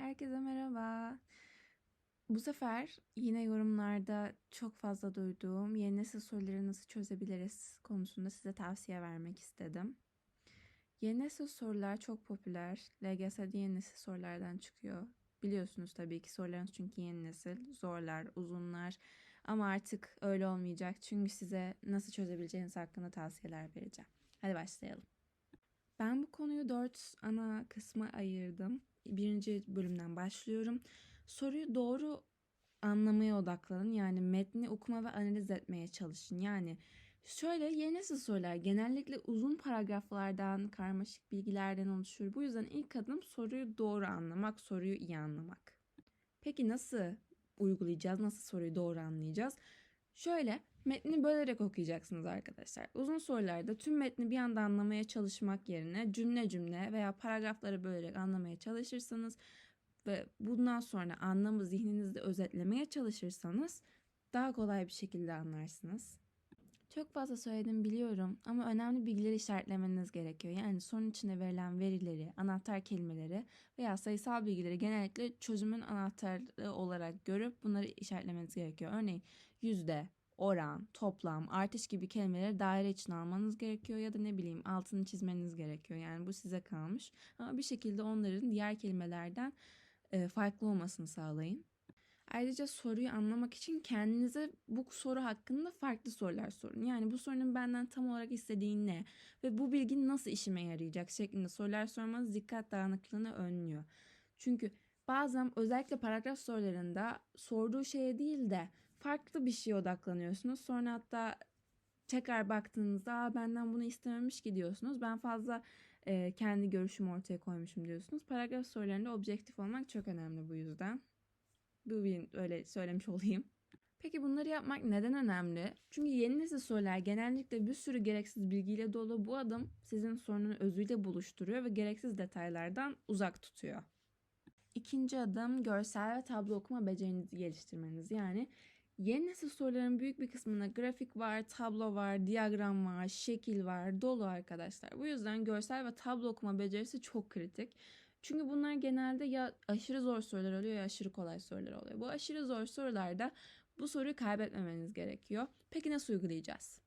Herkese merhaba. Bu sefer yine yorumlarda çok fazla duyduğum yeni nesil soruları nasıl çözebiliriz konusunda size tavsiye vermek istedim. Yeni nesil sorular çok popüler. LGS'de yeni nesil sorulardan çıkıyor. Biliyorsunuz tabii ki sorularınız çünkü yeni nesil. Zorlar, uzunlar. Ama artık öyle olmayacak. Çünkü size nasıl çözebileceğiniz hakkında tavsiyeler vereceğim. Hadi başlayalım. Ben bu konuyu dört ana kısma ayırdım. Birinci bölümden başlıyorum. Soruyu doğru anlamaya odaklanın. Yani metni okuma ve analiz etmeye çalışın. Yani şöyle yeni nesil sorular genellikle uzun paragraflardan, karmaşık bilgilerden oluşur. Bu yüzden ilk adım soruyu doğru anlamak, soruyu iyi anlamak. Peki nasıl uygulayacağız? Nasıl soruyu doğru anlayacağız? Şöyle metni bölerek okuyacaksınız arkadaşlar. Uzun sorularda tüm metni bir anda anlamaya çalışmak yerine cümle cümle veya paragrafları bölerek anlamaya çalışırsanız ve bundan sonra anlamı zihninizde özetlemeye çalışırsanız daha kolay bir şekilde anlarsınız. Çok fazla söyledim biliyorum ama önemli bilgileri işaretlemeniz gerekiyor. Yani sorun içinde verilen verileri, anahtar kelimeleri veya sayısal bilgileri genellikle çözümün anahtarı olarak görüp bunları işaretlemeniz gerekiyor. Örneğin yüzde, oran, toplam, artış gibi kelimeleri daire içine almanız gerekiyor ya da ne bileyim altını çizmeniz gerekiyor. Yani bu size kalmış. Ama bir şekilde onların diğer kelimelerden e, farklı olmasını sağlayın. Ayrıca soruyu anlamak için kendinize bu soru hakkında farklı sorular sorun. Yani bu sorunun benden tam olarak istediği ne ve bu bilgi nasıl işime yarayacak şeklinde sorular sormanız dikkat dağınıklığını önlüyor. Çünkü bazen özellikle paragraf sorularında sorduğu şeye değil de farklı bir şeye odaklanıyorsunuz. Sonra hatta tekrar baktığınızda benden bunu istememiş ki diyorsunuz. Ben fazla e, kendi görüşümü ortaya koymuşum diyorsunuz. Paragraf sorularında objektif olmak çok önemli bu yüzden. Bu bir öyle söylemiş olayım. Peki bunları yapmak neden önemli? Çünkü yeni nesil sorular genellikle bir sürü gereksiz bilgiyle dolu bu adım sizin sorunun özüyle buluşturuyor ve gereksiz detaylardan uzak tutuyor. İkinci adım görsel ve tablo okuma becerinizi geliştirmeniz. Yani yeni nesil soruların büyük bir kısmında grafik var, tablo var, diyagram var, şekil var, dolu arkadaşlar. Bu yüzden görsel ve tablo okuma becerisi çok kritik. Çünkü bunlar genelde ya aşırı zor sorular oluyor ya aşırı kolay sorular oluyor. Bu aşırı zor sorularda bu soruyu kaybetmemeniz gerekiyor. Peki nasıl uygulayacağız?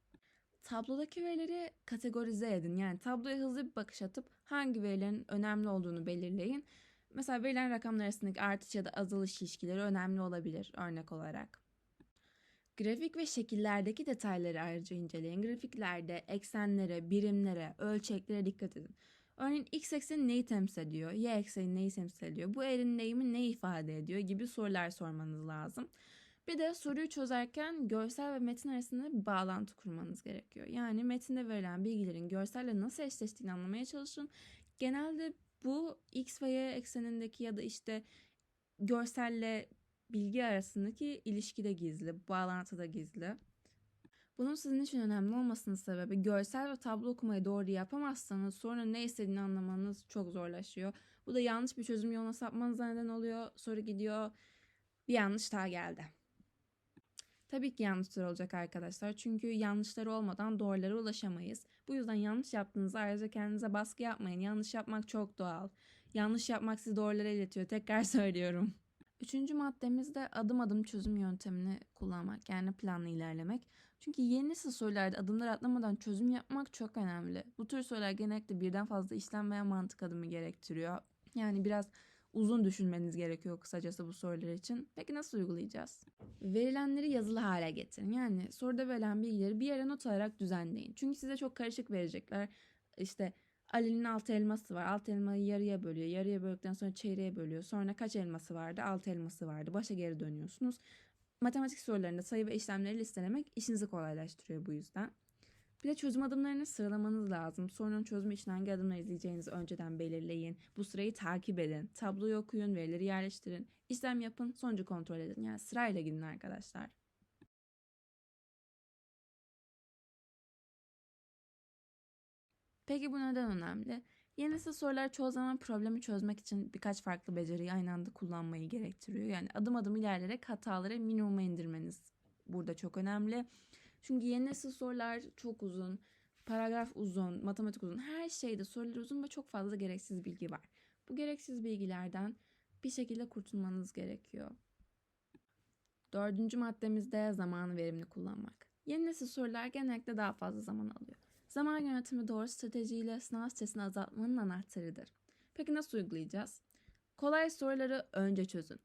Tablodaki verileri kategorize edin. Yani tabloya hızlı bir bakış atıp hangi verilerin önemli olduğunu belirleyin. Mesela verilen rakamlar arasındaki artış ya da azalış ilişkileri önemli olabilir örnek olarak. Grafik ve şekillerdeki detayları ayrıca inceleyin. Grafiklerde eksenlere, birimlere, ölçeklere dikkat edin. Örneğin x ekseni neyi temsil ediyor? Y ekseni neyi temsil ediyor? Bu eğrinin eğimi ne ifade ediyor? gibi sorular sormanız lazım. Bir de soruyu çözerken görsel ve metin arasında bir bağlantı kurmanız gerekiyor. Yani metinde verilen bilgilerin görselle nasıl eşleştiğini anlamaya çalışın. Genelde bu x ve y eksenindeki ya da işte görselle bilgi arasındaki ilişkide gizli, bağlantıda gizli. Bunun sizin için önemli olmasının sebebi görsel ve tablo okumayı doğru yapamazsanız sonra ne istediğini anlamanız çok zorlaşıyor. Bu da yanlış bir çözüm yoluna sapmanıza neden oluyor. Soru gidiyor. Bir yanlış daha geldi. Tabii ki yanlışlar olacak arkadaşlar. Çünkü yanlışlar olmadan doğrulara ulaşamayız. Bu yüzden yanlış yaptığınızda ayrıca kendinize baskı yapmayın. Yanlış yapmak çok doğal. Yanlış yapmak sizi doğrulara iletiyor. Tekrar söylüyorum. Üçüncü maddemiz de adım adım çözüm yöntemini kullanmak. Yani planlı ilerlemek. Çünkü yeni nesil sorularda adımlar atlamadan çözüm yapmak çok önemli. Bu tür sorular genellikle birden fazla işlem veya mantık adımı gerektiriyor. Yani biraz uzun düşünmeniz gerekiyor kısacası bu sorular için. Peki nasıl uygulayacağız? Verilenleri yazılı hale getirin. Yani soruda verilen bilgileri bir yere not alarak düzenleyin. Çünkü size çok karışık verecekler. İşte Ali'nin altı elması var. Altı elmayı yarıya bölüyor. Yarıya böldükten sonra çeyreğe bölüyor. Sonra kaç elması vardı? Altı elması vardı. Başa geri dönüyorsunuz. Matematik sorularında sayı ve işlemleri listelemek işinizi kolaylaştırıyor bu yüzden. Bir de çözüm adımlarını sıralamanız lazım. Sorunun çözümü için hangi adımları izleyeceğinizi önceden belirleyin. Bu sırayı takip edin. Tabloyu okuyun, verileri yerleştirin. İşlem yapın, sonucu kontrol edin. Yani sırayla gidin arkadaşlar. Peki bu neden önemli? Yeni nesil sorular çoğu zaman problemi çözmek için birkaç farklı beceriyi aynı anda kullanmayı gerektiriyor. Yani adım adım ilerleyerek hataları minimuma indirmeniz burada çok önemli. Çünkü yeni nesil sorular çok uzun, paragraf uzun, matematik uzun, her şeyde sorular uzun ve çok fazla gereksiz bilgi var. Bu gereksiz bilgilerden bir şekilde kurtulmanız gerekiyor. Dördüncü maddemizde zamanı verimli kullanmak. Yeni nesil sorular genellikle daha fazla zaman alıyor. Zaman yönetimi doğru stratejiyle sınav stresini azaltmanın anahtarıdır. Peki nasıl uygulayacağız? Kolay soruları önce çözün.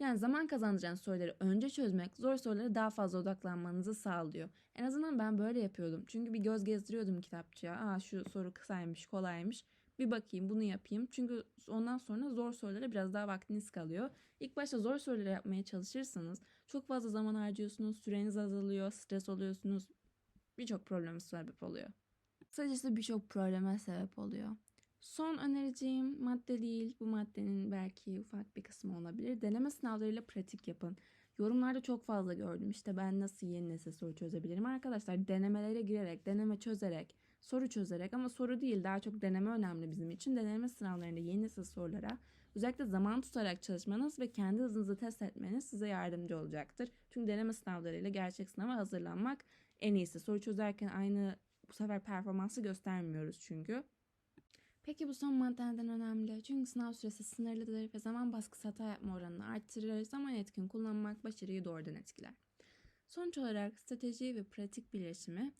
Yani zaman kazandıracağınız soruları önce çözmek zor sorulara daha fazla odaklanmanızı sağlıyor. En azından ben böyle yapıyordum. Çünkü bir göz gezdiriyordum kitapçıya. Aa şu soru kısaymış, kolaymış. Bir bakayım bunu yapayım. Çünkü ondan sonra zor sorulara biraz daha vaktiniz kalıyor. İlk başta zor soruları yapmaya çalışırsanız çok fazla zaman harcıyorsunuz, süreniz azalıyor, stres oluyorsunuz. Birçok probleme sebep oluyor. Kısacası birçok probleme sebep oluyor. Son önereceğim madde değil. Bu maddenin belki ufak bir kısmı olabilir. Deneme sınavlarıyla pratik yapın. Yorumlarda çok fazla gördüm. İşte ben nasıl yeni nesil soru çözebilirim? Arkadaşlar denemelere girerek, deneme çözerek, soru çözerek ama soru değil daha çok deneme önemli bizim için. Deneme sınavlarında yeni nesil sorulara özellikle zaman tutarak çalışmanız ve kendi hızınızı test etmeniz size yardımcı olacaktır. Çünkü deneme sınavlarıyla gerçek sınava hazırlanmak en iyisi. Soru çözerken aynı bu sefer performansı göstermiyoruz çünkü. Peki bu son madde neden önemli? Çünkü sınav süresi sınırlıdır ve zaman baskısı hata yapma oranını arttırır. Zaman etkin kullanmak başarıyı doğrudan etkiler. Sonuç olarak strateji ve pratik birleşimi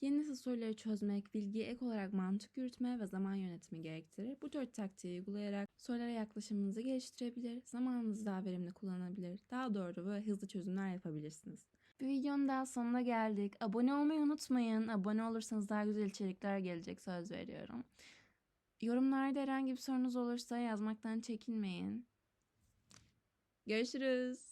yeni nesil soruları çözmek, bilgiye ek olarak mantık yürütme ve zaman yönetimi gerektirir. Bu dört taktiği uygulayarak sorulara yaklaşımınızı geliştirebilir, zamanınızı daha verimli kullanabilir, daha doğru ve hızlı çözümler yapabilirsiniz. Bir videonun daha sonuna geldik. Abone olmayı unutmayın. Abone olursanız daha güzel içerikler gelecek söz veriyorum. Yorumlarda herhangi bir sorunuz olursa yazmaktan çekinmeyin. Görüşürüz.